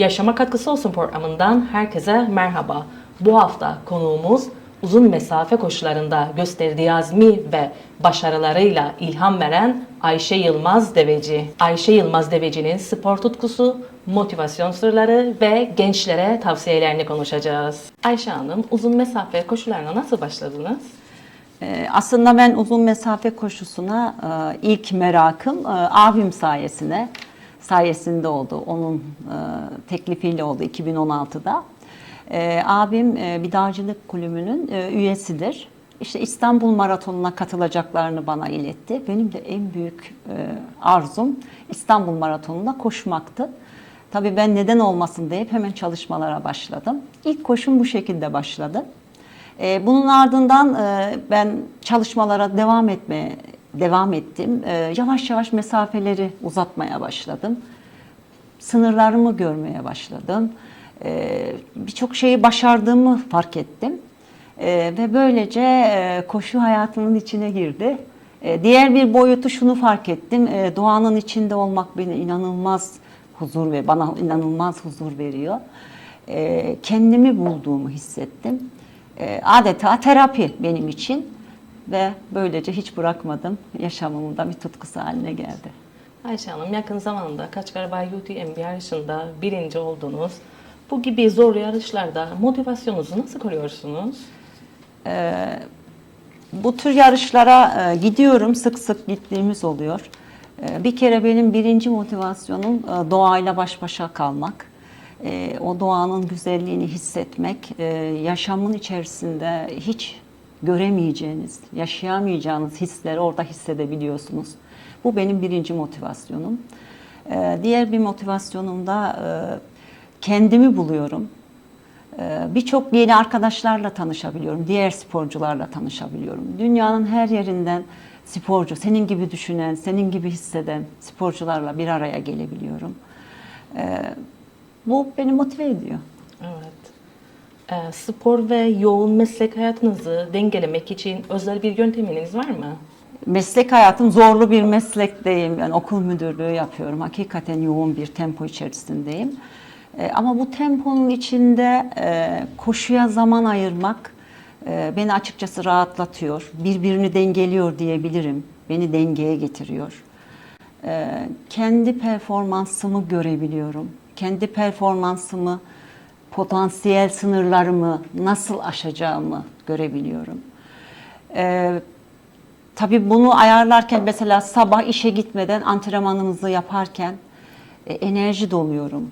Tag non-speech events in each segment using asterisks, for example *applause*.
Yaşama Katkısı Olsun programından herkese merhaba. Bu hafta konuğumuz uzun mesafe koşularında gösterdiği azmi ve başarılarıyla ilham veren Ayşe Yılmaz Deveci. Ayşe Yılmaz Deveci'nin spor tutkusu, motivasyon sırları ve gençlere tavsiyelerini konuşacağız. Ayşe Hanım uzun mesafe koşularına nasıl başladınız? Ee, Aslında ben uzun mesafe koşusuna e, ilk merakım e, abim sayesinde sayesinde oldu. Onun e, teklifiyle oldu 2016'da. E, Abim e, bir dağcılık kulübünün üyesidir. İşte İstanbul Maratonu'na katılacaklarını bana iletti. Benim de en büyük arzum İstanbul Maratonu'na koşmaktı. Tabii ben neden olmasın deyip hemen çalışmalara başladım. İlk koşum bu şekilde başladı. Bunun ardından ben çalışmalara devam etmeye devam ettim. Ee, Yavaş yavaş mesafeleri uzatmaya başladım. Sınırlarımı görmeye başladım. Ee, Birçok şeyi başardığımı fark ettim. Ee, Ve böylece e, koşu hayatımın içine girdi. Ee, Diğer bir boyutu şunu fark ettim. Ee, Doğanın içinde olmak beni inanılmaz huzur ve bana inanılmaz huzur veriyor. Ee, Kendimi bulduğumu hissettim. Ee, adeta terapi benim için ve böylece hiç bırakmadım. Yaşamımın da bir tutkusu haline geldi. Ayşe Hanım yakın zamanda Kaçkarbay UTMB yarışında birinci oldunuz. Bu gibi zor yarışlarda motivasyonunuzu nasıl koruyorsunuz? Bu tür yarışlara e, gidiyorum, sık sık gittiğimiz oluyor. E, bir kere benim birinci motivasyonum e, doğayla baş başa kalmak. E, o doğanın güzelliğini hissetmek, e, yaşamın içerisinde hiç göremeyeceğiniz, yaşayamayacağınız hisleri orada hissedebiliyorsunuz. Bu benim birinci motivasyonum. E, diğer bir motivasyonum da e, kendimi buluyorum. Ee, Birçok yeni arkadaşlarla tanışabiliyorum, diğer sporcularla tanışabiliyorum. Dünyanın her yerinden sporcu, senin gibi düşünen, senin gibi hisseden sporcularla bir araya gelebiliyorum. Ee, Bu beni motive ediyor. Ee, spor ve yoğun meslek hayatınızı dengelemek için özel bir yönteminiz var mı? Meslek hayatım zorlu bir meslekteyim. Yani okul müdürlüğü yapıyorum. Hakikaten yoğun bir tempo içerisindeyim. Ee, Ama bu temponun içinde e, koşuya zaman ayırmak e, beni açıkçası rahatlatıyor. Birbirini dengeliyor diyebilirim. Beni dengeye getiriyor. Ee, Kendi performansımı görebiliyorum. Kendi performansımı, potansiyel sınırlarımı nasıl aşacağımı görebiliyorum. Ee, Tabii bunu ayarlarken mesela sabah işe gitmeden antrenmanımızı yaparken e, enerji doluyorum.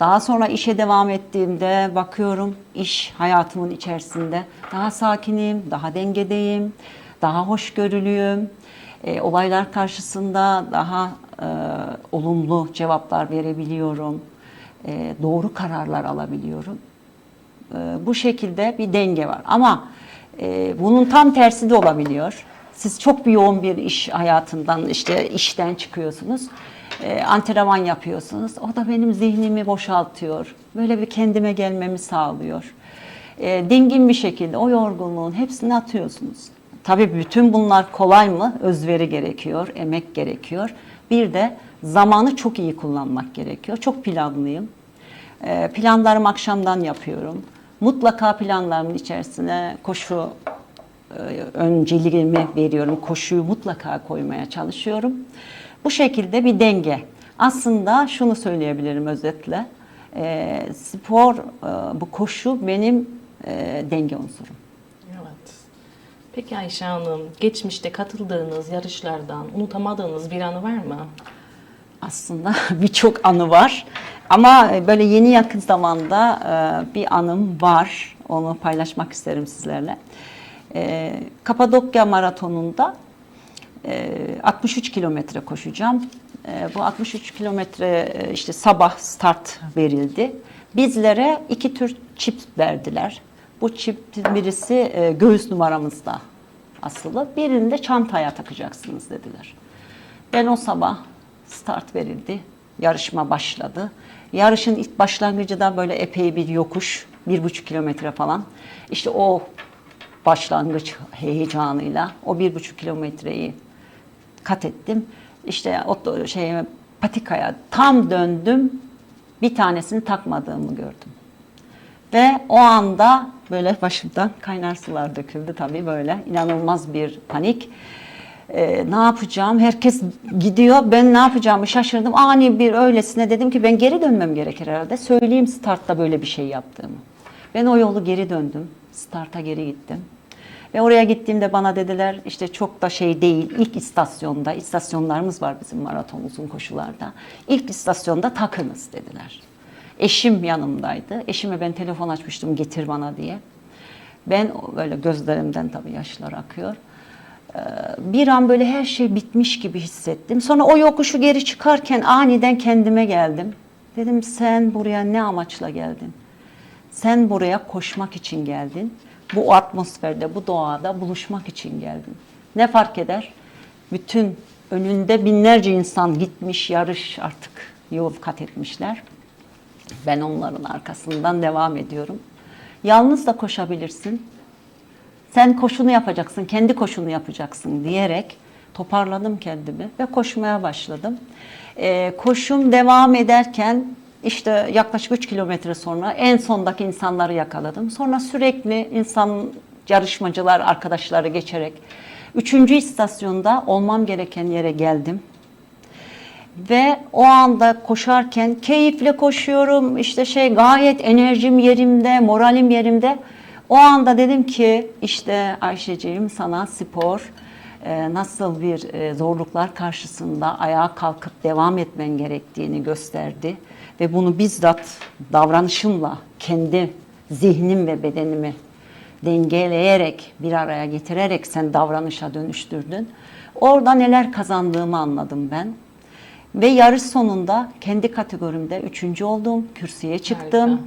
Daha sonra işe devam ettiğimde bakıyorum iş hayatımın içerisinde daha sakinim, daha dengedeyim, daha hoşgörülüyüm. E, olaylar karşısında daha e, olumlu cevaplar verebiliyorum. E, doğru kararlar alabiliyorum. E, bu şekilde bir denge var. Ama e, bunun tam tersi de olabiliyor. Siz çok bir yoğun bir iş hayatından, işte işten çıkıyorsunuz. E, antrenman yapıyorsunuz. O da benim zihnimi boşaltıyor. Böyle bir kendime gelmemi sağlıyor. E, dingin bir şekilde o yorgunluğun hepsini atıyorsunuz. Tabii bütün bunlar kolay mı? Özveri gerekiyor, emek gerekiyor. Bir de zamanı çok iyi kullanmak gerekiyor. Çok planlıyım. E, planlarımı akşamdan yapıyorum. Mutlaka planlarımın içerisine koşu e, önceliğimi veriyorum. Koşuyu mutlaka koymaya çalışıyorum. Bu şekilde bir denge. Aslında şunu söyleyebilirim özetle. E, spor, e, bu koşu benim e, denge unsurum. Evet. Peki Ayşe Hanım, geçmişte katıldığınız yarışlardan unutamadığınız bir anı var mı? Aslında *laughs* birçok anı var. Ama böyle yeni yakın zamanda e, bir anım var. Onu paylaşmak isterim sizlerle. E, Kapadokya Maratonu'nda e, 63 kilometre koşacağım. E, Bu 63 kilometre e, işte sabah start verildi. Bizlere iki tür çip verdiler. Bu çip birisi e, göğüs numaramızda asılı. Birini de çantaya takacaksınız dediler. Ben o sabah start verildi. Yarışma başladı. Yarışın ilk başlangıcı da böyle epey bir yokuş. Bir buçuk kilometre falan. İşte o başlangıç heyecanıyla o bir buçuk kilometreyi kat ettim. İşte o şey patikaya tam döndüm. Bir tanesini takmadığımı gördüm. Ve o anda böyle başımdan kaynar sular döküldü tabii böyle inanılmaz bir panik. Ee, ne yapacağım? Herkes gidiyor. Ben ne yapacağımı şaşırdım. Ani bir öylesine dedim ki ben geri dönmem gerekir herhalde. Söyleyeyim startta böyle bir şey yaptığımı. Ben o yolu geri döndüm. Starta geri gittim. Ve oraya gittiğimde bana dediler işte çok da şey değil. İlk istasyonda, istasyonlarımız var bizim maraton uzun koşularda. İlk istasyonda takınız dediler. Eşim yanımdaydı. Eşime ben telefon açmıştım getir bana diye. Ben böyle gözlerimden tabii yaşlar akıyor. Ee, Bir an böyle her şey bitmiş gibi hissettim. Sonra o yokuşu geri çıkarken aniden kendime geldim. Dedim sen buraya ne amaçla geldin? Sen buraya koşmak için geldin. Bu atmosferde, bu doğada buluşmak için geldin. Ne fark eder? Bütün önünde binlerce insan gitmiş, yarış artık yol kat etmişler. Ben onların arkasından devam ediyorum. Yalnız da koşabilirsin. Sen koşunu yapacaksın, kendi koşunu yapacaksın diyerek toparladım kendimi ve koşmaya başladım. Ee, koşum devam ederken işte yaklaşık 3 kilometre sonra en sondaki insanları yakaladım. Sonra sürekli insan yarışmacılar, arkadaşları geçerek üçüncü istasyonda olmam gereken yere geldim. Ve o anda koşarken keyifle koşuyorum. İşte şey gayet enerjim yerimde, moralim yerimde. O anda dedim ki işte Ayşeciğim sana spor e, nasıl bir e, zorluklar karşısında ayağa kalkıp devam etmen gerektiğini gösterdi. Ve bunu bizzat davranışımla kendi zihnim ve bedenimi dengeleyerek bir araya getirerek sen davranışa dönüştürdün. Orada neler kazandığımı anladım ben. Ve yarış sonunda kendi kategorimde üçüncü oldum. Kürsüye çıktım. Harika.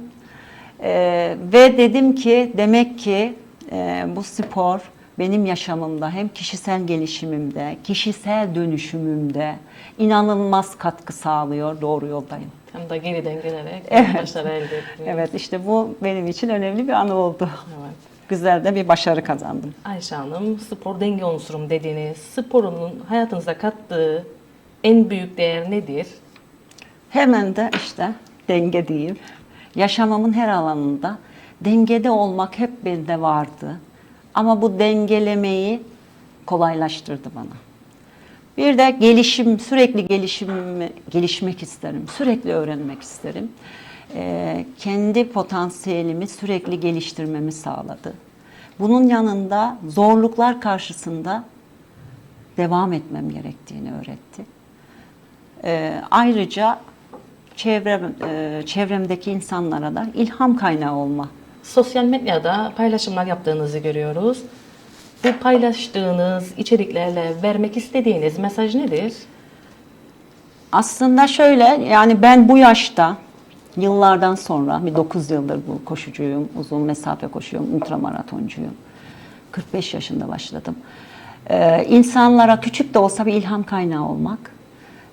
Ee, ve dedim ki demek ki e, bu spor benim yaşamımda hem kişisel gelişimimde, kişisel dönüşümümümde inanılmaz katkı sağlıyor. Doğru yoldayım. Hem de geriden gelerek Evet. başarı elde ettiniz. Evet işte bu benim için önemli bir anı oldu. Evet. Güzel de bir başarı kazandım. Ayşe Hanım, spor denge unsurum dediğiniz, sporun hayatınıza kattığı en büyük değer nedir? Hemen de işte denge diyeyim. Yaşamımın her alanında dengede olmak hep bende vardı. Ama bu dengelemeyi kolaylaştırdı bana. Bir de gelişim, sürekli gelişimimi, gelişmek isterim. Sürekli öğrenmek isterim. Ee, kendi potansiyelimi sürekli geliştirmemi sağladı. Bunun yanında zorluklar karşısında devam etmem gerektiğini öğretti. Ee, ayrıca çevrem, e, çevremdeki insanlara da ilham kaynağı olma. Sosyal medyada paylaşımlar yaptığınızı görüyoruz. Bu paylaştığınız içeriklerle vermek istediğiniz mesaj nedir? Aslında şöyle yani ben bu yaşta yıllardan sonra bir 9 yıldır bu koşucuyum, uzun mesafe koşuyorum, ultramaratoncuyum. 45 yaşında başladım. Ee, insanlara küçük de olsa bir ilham kaynağı olmak,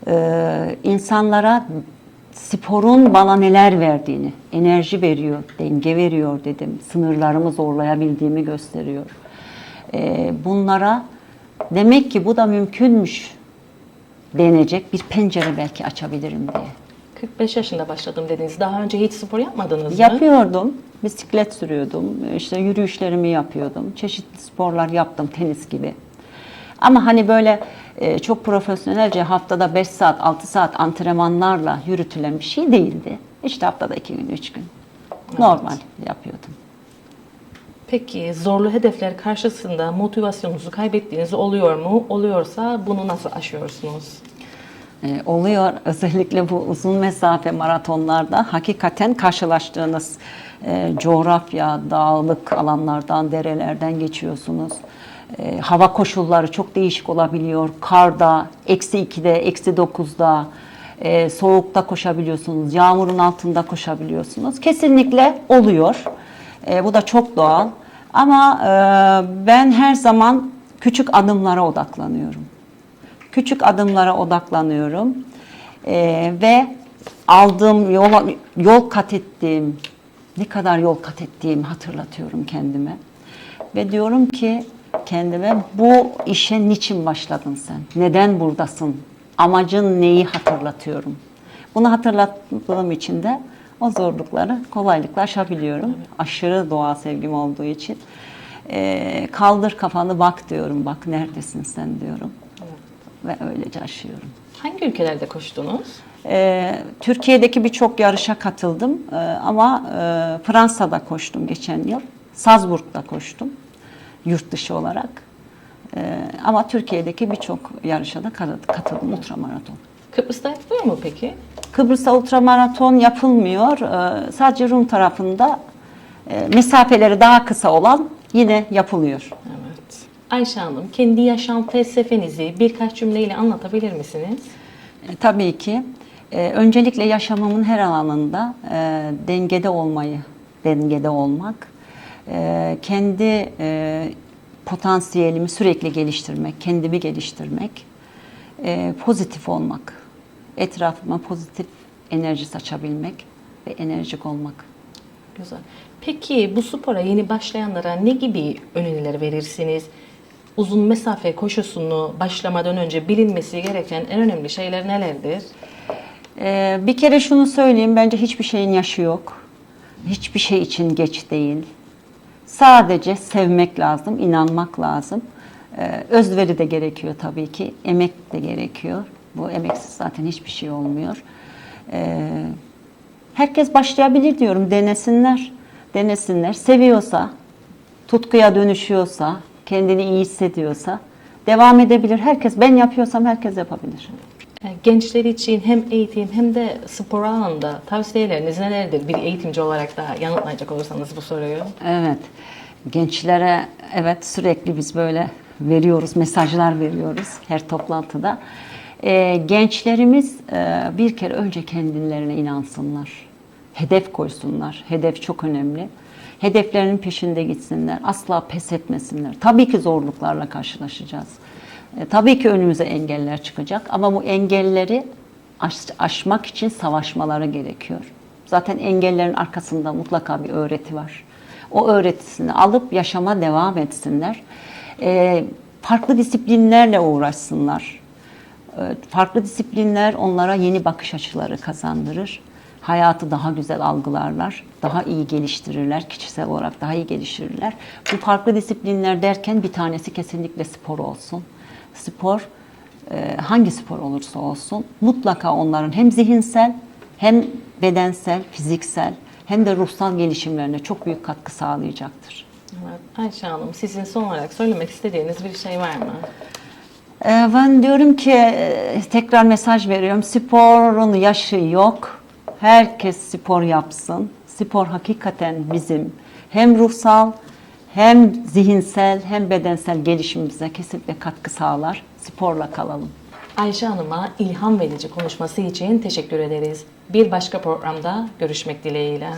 ee, insanlara sporun bana neler verdiğini, enerji veriyor, denge veriyor dedim. Sınırlarımı zorlayabildiğimi gösteriyor. Ee, bunlara demek ki bu da mümkünmüş denecek bir pencere belki açabilirim diye. 45 yaşında başladım dediniz. Daha önce hiç spor yapmadınız mı? Yapıyordum. Bisiklet sürüyordum. işte yürüyüşlerimi yapıyordum. Çeşitli sporlar yaptım tenis gibi. Ama hani böyle e, çok profesyonelce haftada 5 saat, 6 saat antrenmanlarla yürütülen bir şey değildi. İşte haftada 2 gün, 3 gün. Normal yapıyordum. Peki zorlu hedefler karşısında motivasyonunuzu kaybettiğiniz oluyor mu? Oluyorsa bunu nasıl aşıyorsunuz? E, oluyor. Özellikle bu uzun mesafe maratonlarda hakikaten karşılaştığınız e, coğrafya, dağlık alanlardan, derelerden geçiyorsunuz. E, hava koşulları çok değişik olabiliyor. Karda, eksi 2'de, eksi 9'da, e, soğukta koşabiliyorsunuz, yağmurun altında koşabiliyorsunuz. Kesinlikle oluyor. E, bu da çok doğal. Ama e, ben her zaman küçük adımlara odaklanıyorum küçük adımlara odaklanıyorum ve aldığım yol, yol kat ettiğim, ne kadar yol kat ettiğimi hatırlatıyorum kendime. Ve diyorum ki kendime bu işe niçin başladın sen? Neden buradasın? Amacın neyi hatırlatıyorum? Bunu hatırlattığım için de o zorlukları kolaylıkla aşabiliyorum. Aşırı doğa sevgim olduğu için. Ee, kaldır kafanı bak diyorum. Bak neredesin sen diyorum. Ve öylece aşıyorum. Hangi ülkelerde koştunuz? Ee, Türkiye'deki birçok yarışa katıldım Ee, ama e, Fransa'da koştum geçen yıl. Salzburg'da koştum yurt dışı olarak. Ee, ama Türkiye'deki birçok yarışa da kat- katıldım ultramaraton. Kıbrıs'ta yapılıyor mu peki? Kıbrıs'ta ultramaraton yapılmıyor. Ee, sadece Rum tarafında e, mesafeleri daha kısa olan yine yapılıyor. Evet. Ayşe Hanım, kendi yaşam felsefenizi birkaç cümleyle anlatabilir misiniz? E, Tabii ki. E, öncelikle yaşamımın her alanında e, dengede olmayı, dengede olmak, e, kendi e, potansiyelimi sürekli geliştirmek, kendimi geliştirmek, e, pozitif olmak, etrafıma pozitif enerji saçabilmek ve enerjik olmak. Güzel. Peki bu spora yeni başlayanlara ne gibi öneriler verirsiniz? Uzun mesafe koşusunu başlamadan önce bilinmesi gereken en önemli şeyler nelerdir? Ee, bir kere şunu söyleyeyim, bence hiçbir şeyin yaşı yok. Hiçbir şey için geç değil. Sadece sevmek lazım, inanmak lazım. Ee, özveri de gerekiyor tabii ki, emek de gerekiyor. Bu emeksiz zaten hiçbir şey olmuyor. Ee, herkes başlayabilir diyorum, denesinler. Denesinler. Seviyorsa, tutkuya dönüşüyorsa, kendini iyi hissediyorsa devam edebilir. Herkes, ben yapıyorsam herkes yapabilir. E, Gençler için hem eğitim hem de spor alanında tavsiyeleriniz nelerdir? Bir eğitimci olarak da yanıtlayacak olursanız bu soruyu. Evet. Gençlere evet sürekli biz böyle veriyoruz, mesajlar veriyoruz her toplantıda. Ee, gençlerimiz e, bir kere önce kendilerine inansınlar. Hedef koysunlar. Hedef çok önemli. Hedeflerinin peşinde gitsinler. Asla pes etmesinler. Tabii ki zorluklarla karşılaşacağız. E, tabii ki önümüze engeller çıkacak ama bu engelleri aş- aşmak için savaşmaları gerekiyor. Zaten engellerin arkasında mutlaka bir öğreti var. O öğretisini alıp yaşama devam etsinler. E, farklı disiplinlerle uğraşsınlar. E, farklı disiplinler onlara yeni bakış açıları kazandırır. Hayatı daha güzel algılarlar, daha iyi geliştirirler, kişisel olarak daha iyi geliştirirler. Bu farklı disiplinler derken bir tanesi kesinlikle spor olsun. Spor, e, hangi spor olursa olsun mutlaka onların hem zihinsel hem bedensel, fiziksel hem de ruhsal gelişimlerine çok büyük katkı sağlayacaktır. Evet. Ayşe Hanım sizin son olarak söylemek istediğiniz bir şey var mı? Ee, Ben diyorum ki e, tekrar mesaj veriyorum. Sporun yaşı yok. Herkes spor yapsın. Spor hakikaten bizim hem ruhsal hem zihinsel hem bedensel gelişimimize kesinlikle katkı sağlar. Sporla kalalım. Ayşe Hanım'a ilham verici konuşması için teşekkür ederiz. Bir başka programda görüşmek dileğiyle.